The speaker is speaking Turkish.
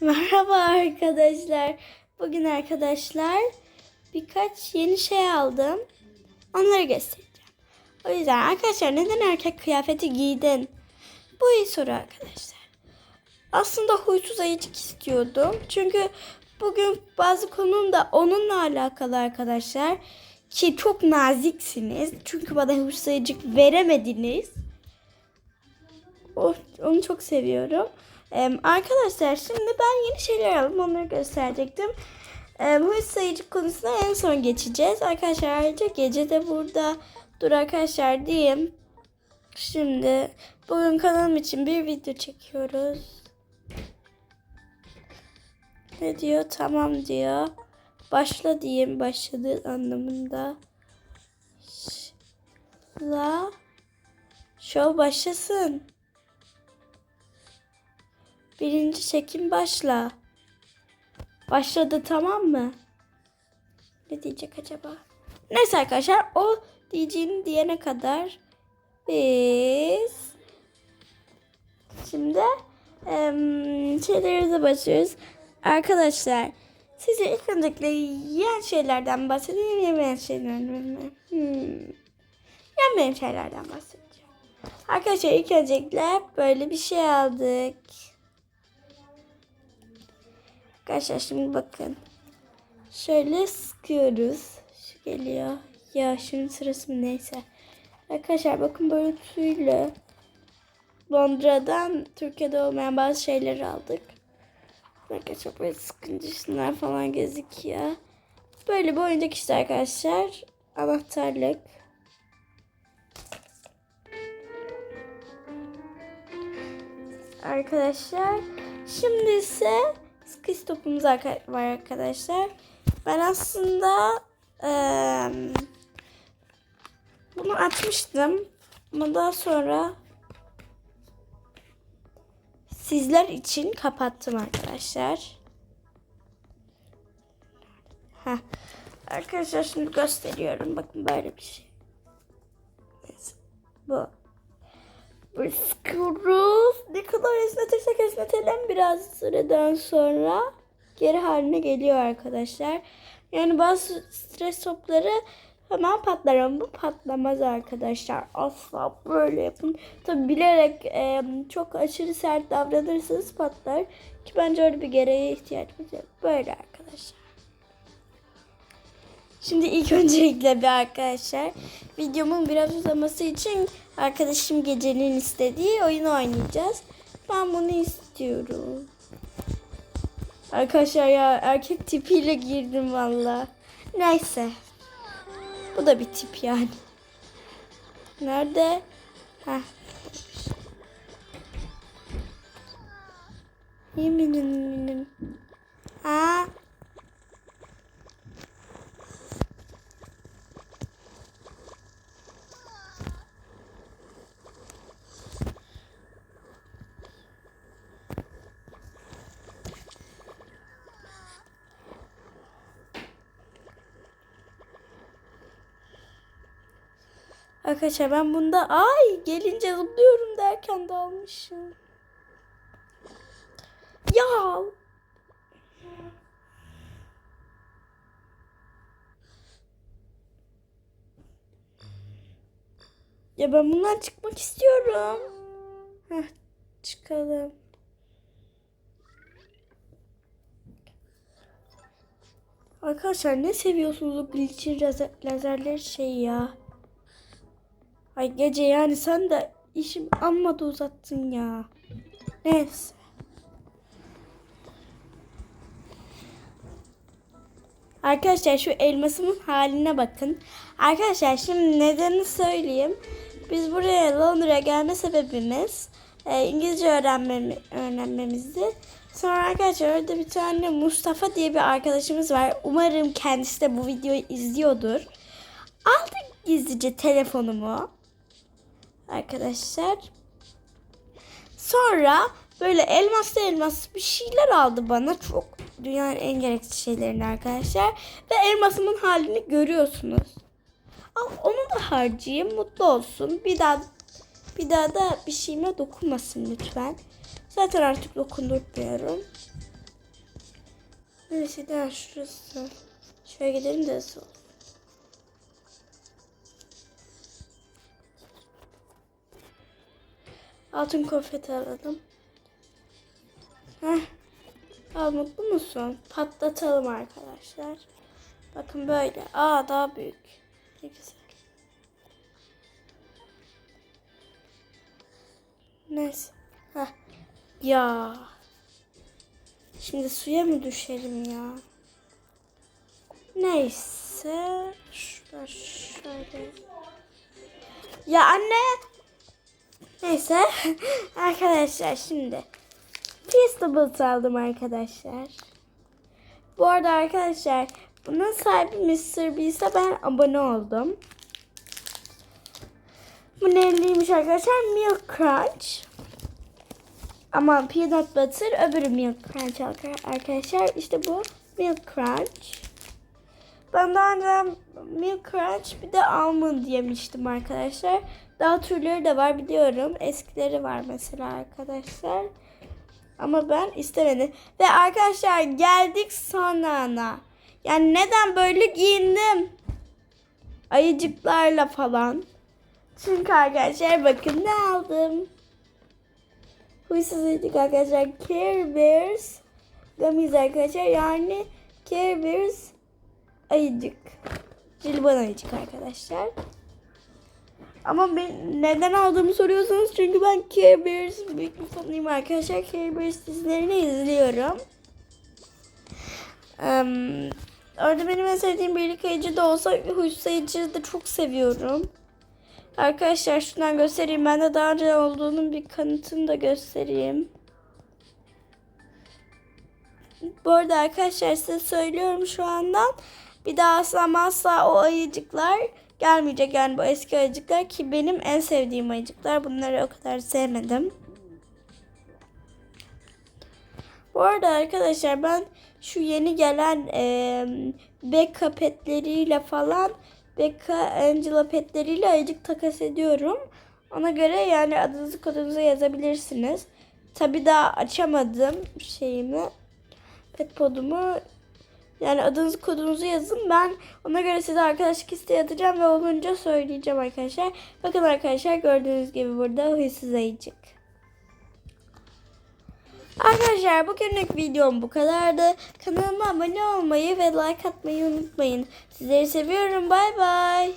Merhaba arkadaşlar. Bugün arkadaşlar birkaç yeni şey aldım. Onları göstereceğim. O yüzden arkadaşlar neden erkek kıyafeti giydin? Bu iyi soru arkadaşlar. Aslında huysuz ayıcık istiyordum. Çünkü bugün bazı konum da onunla alakalı arkadaşlar. Ki çok naziksiniz. Çünkü bana huysuz ayıcık veremediniz. Onu çok seviyorum. Ee, arkadaşlar şimdi ben yeni şeyler aldım. Onları gösterecektim. Ee, huysuz sayıcı konusuna en son geçeceğiz. Arkadaşlar ayrıca gece de burada dur arkadaşlar diyeyim. Şimdi bugün kanalım için bir video çekiyoruz. Ne diyor? Tamam diyor. Başla diyeyim. Başladı anlamında. La. Show başlasın. Birinci çekim başla. Başladı tamam mı? Ne diyecek acaba? Neyse arkadaşlar o diyeceğini diyene kadar biz şimdi em, şeylerimize başlıyoruz. Arkadaşlar size ilk öncelikle yiyen şeylerden bahsedeyim, yemeyen şeylerden mi? Hmm. Yemeyen şeylerden bahsedeceğim. Arkadaşlar ilk öncelikle böyle bir şey aldık. Arkadaşlar şimdi bakın. Şöyle sıkıyoruz. Şu geliyor. Ya şimdi sırası mı neyse. Arkadaşlar bakın böyle tüylü. Londra'dan Türkiye'de olmayan bazı şeyleri aldık. Arkadaşlar böyle sıkınca şunlar falan gözüküyor. Böyle bir oyuncak işte arkadaşlar. Anahtarlık. Arkadaşlar şimdi ise Skis topumuz var arkadaşlar. Ben aslında eee, bunu atmıştım. Ama daha sonra sizler için kapattım arkadaşlar. Heh. Arkadaşlar şimdi gösteriyorum. Bakın böyle bir şey. Bu. Böyle sıkıyoruz. Ne kadar esnetirsek esnetelim biraz süreden sonra geri haline geliyor arkadaşlar. Yani bazı stres topları hemen patlar ama bu patlamaz arkadaşlar. Asla böyle yapın. Tabi bilerek e, çok aşırı sert davranırsanız patlar. Ki bence öyle bir gereğe ihtiyacımız yok. Böyle arkadaşlar. Şimdi ilk öncelikle bir arkadaşlar videomun biraz uzaması için arkadaşım gecenin istediği oyunu oynayacağız. Ben bunu istiyorum. Arkadaşlar ya erkek tipiyle girdim valla. Neyse. Bu da bir tip yani. Nerede? Heh. Yeminim Arkadaşlar ben bunda ay gelince zıplıyorum derken dalmışım. Ya Ya ben bundan çıkmak istiyorum. Heh, çıkalım. Arkadaşlar ne seviyorsunuz o glitch'in lazer, lazerleri şey ya. Ay gece yani sen de işim amma da uzattın ya. Neyse. Arkadaşlar şu elmasımın haline bakın. Arkadaşlar şimdi nedeni söyleyeyim. Biz buraya Londra'ya gelme sebebimiz e, İngilizce öğrenmemi, öğrenmemizdi. Sonra arkadaşlar orada bir tane Mustafa diye bir arkadaşımız var. Umarım kendisi de bu videoyu izliyordur. Aldık gizlice telefonumu. Arkadaşlar. Sonra böyle elmaslı elmas bir şeyler aldı bana. Çok dünyanın en gereksiz şeylerini arkadaşlar. Ve elmasımın halini görüyorsunuz. Al onu da harcayayım mutlu olsun. Bir daha Bir daha da bir şeyime dokunmasın lütfen. Zaten artık dokundurtmuyorum. Neyse daha şurası. Şöyle gidelim de Altın konfeti alalım. Heh. Al mutlu musun? Patlatalım arkadaşlar. Bakın böyle. Aa daha büyük. Ne güzel. Neyse. Heh. Ya. Şimdi suya mı düşelim ya? Neyse. Şurada şöyle. Ya anne. Neyse. arkadaşlar şimdi. Feastables aldım arkadaşlar. Bu arada arkadaşlar bunun sahibi Mr. Beast'e ben abone oldum. Bu neymiş arkadaşlar? Milk Crunch. Ama Peanut Butter öbürü Milk Crunch arkadaşlar. İşte bu Milk Crunch. Ben daha önce Milk Crunch bir de Almond yemiştim arkadaşlar. Daha türleri de var biliyorum. Eskileri var mesela arkadaşlar. Ama ben istemedim. Ve arkadaşlar geldik son ana. Yani neden böyle giyindim? Ayıcıklarla falan. Çünkü arkadaşlar bakın ne aldım. Huysuz ayıcık arkadaşlar. Care Bears Gummies arkadaşlar. Yani Care Bears ayıcık. Cilban ayıcık arkadaşlar. Ama ben neden aldığımı soruyorsanız çünkü ben Care Bears büyük bir fanıyım arkadaşlar. Care Bears dizilerini izliyorum. Um, orada benim en sevdiğim birlik ayıcı da olsa huysuz ayıcı da çok seviyorum. Arkadaşlar şundan göstereyim. Ben de daha önce olduğunun bir kanıtını da göstereyim. Bu arada arkadaşlar size söylüyorum şu andan. Bir daha asla asla o ayıcıklar gelmeyecek. Yani bu eski ayıcıklar ki benim en sevdiğim ayıcıklar. Bunları o kadar sevmedim. Bu arada arkadaşlar ben şu yeni gelen e, Becca petleriyle falan Becca Angela petleriyle ayıcık takas ediyorum. Ona göre yani adınızı kodunuzu yazabilirsiniz. Tabi daha açamadım şeyimi. Pet podumu. Yani adınızı kodunuzu yazın. Ben ona göre size arkadaşlık isteği atacağım ve olunca söyleyeceğim arkadaşlar. Bakın arkadaşlar gördüğünüz gibi burada huysuz ayıcık. Arkadaşlar bugünlük videom bu kadardı. Kanalıma abone olmayı ve like atmayı unutmayın. Sizleri seviyorum. Bay bay.